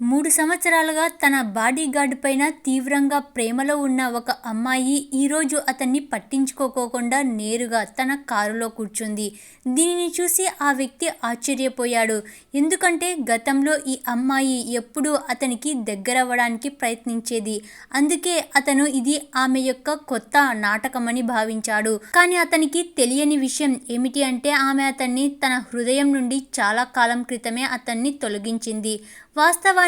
మూడు సంవత్సరాలుగా తన బాడీగార్డ్ పైన తీవ్రంగా ప్రేమలో ఉన్న ఒక అమ్మాయి ఈరోజు అతన్ని పట్టించుకోకుండా నేరుగా తన కారులో కూర్చుంది. దీనిని చూసి ఆ వ్యక్తి ఆశ్చర్యపోయాడు. ఎందుకంటే గతంలో ఈ అమ్మాయి ఎప్పుడూ అతనికి దగ్గరవ్వడానికి ప్రయత్నించేది. అందుకే అతను ఇది ఆమె యొక్క కొత్త నాటకమని భావించాడు. కానీ అతనికి తెలియని విషయం ఏమిటి అంటే ఆమె అతన్ని తన హృదయం నుండి చాలా కాలం క్రితమే అతన్ని తొలగించింది. వాస్తవానికి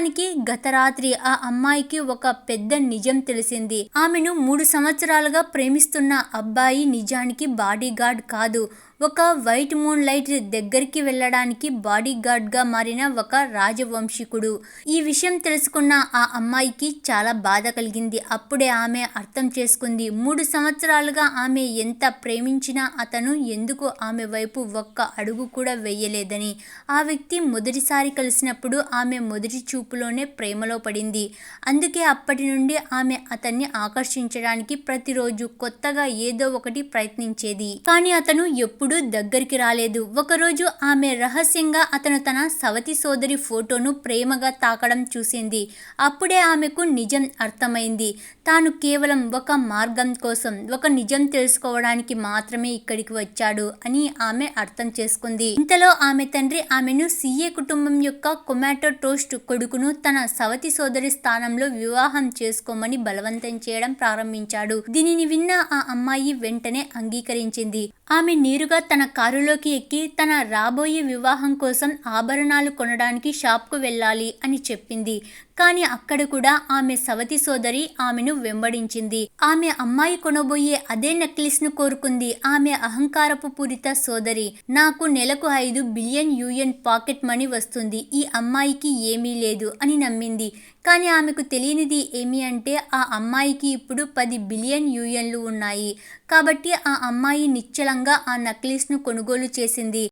గత రాత్రి ఆ అమ్మాయికి ఒక పెద్ద నిజం తెలిసింది. ఆమెను మూడు సంవత్సరాలుగా ప్రేమిస్తున్న అబ్బాయి నిజానికి బాడీగార్డ్ కాదు. ఒక వైట్ మూన్ లైట్ దగ్గరికి వెళ్ళడానికి బాడీ గార్డ్గా మారిన ఒక రాజవంశీకుడు. ఈ విషయం తెలుసుకున్న ఆ అమ్మాయికి చాలా బాధ కలిగింది. అప్పుడే ఆమె అర్థం చేసుకుంది. మూడు సంవత్సరాలుగా ఆమె ఎంత ప్రేమించినా అతను ఎందుకు ఆమె వైపు ఒక్క అడుగు కూడా వేయలేదని. ఆ వ్యక్తి మొదటిసారి కలిసినప్పుడు ఆమె మొదటి చూపులోనే ప్రేమలో పడింది. అందుకే అప్పటి నుండి ఆమె అతన్ని ఆకర్షించడానికి ప్రతిరోజు కొత్తగా ఏదో ఒకటి ప్రయత్నించేది. కానీ అతను ఎప్పుడు దగ్గరికి రాలేదు. ఒకరోజు ఆమె రహస్యంగా అతను తన సవతి సోదరి ఫోటోను ప్రేమగా తాకడం చూసింది. అప్పుడే ఆమెకు నిజం అర్థమైంది. తాను కేవలం ఒక మార్గం కోసం, ఒక నిజం తెలుసుకోవడానికి మాత్రమే ఇక్కడికి వచ్చాడు అని ఆమె అర్థం చేసుకుంది. ఇంతలో ఆమె తండ్రి ఆమెను సీఏ కుటుంబం యొక్క కొమాటోట్రోస్ట్ కొడుకును తన సవతి సోదరి స్థానంలో వివాహం చేసుకోమని బలవంతం చేయడం ప్రారంభించాడు. దీనిని విన్న ఆ అమ్మాయి వెంటనే అంగీకరించింది. ఆమె నేరుగా తన కారులోకి ఎక్కి తన రాబోయే వివాహం కోసం ఆభరణాలు కొనడానికి షాప్కు వెళ్ళాలి అని చెప్పింది. కానీ అక్కడ కూడా ఆమె సవతి సోదరి ఆమెను వెంబడించింది. ఆమె అమ్మాయి కొనబోయే అదే నెక్లెస్ను కోరుకుంది. ఆమె అహంకారపు పూరిత సోదరి. నాకు నెలకు ఐదు బిలియన్ యుఎన్ పాకెట్ మనీ వస్తుంది. ఈ అమ్మాయికి ఏమీ లేదు అని నమ్మింది. కానీ ఆమెకు తెలియనిది ఏమి అంటే ఆ అమ్మాయికి ఇప్పుడు పది బిలియన్ యుఎన్లు ఉన్నాయి. కాబట్టి ఆ అమ్మాయి నిశ్చలంగా ఆ నక్లీస్ను కొనుగోలు చేసింది.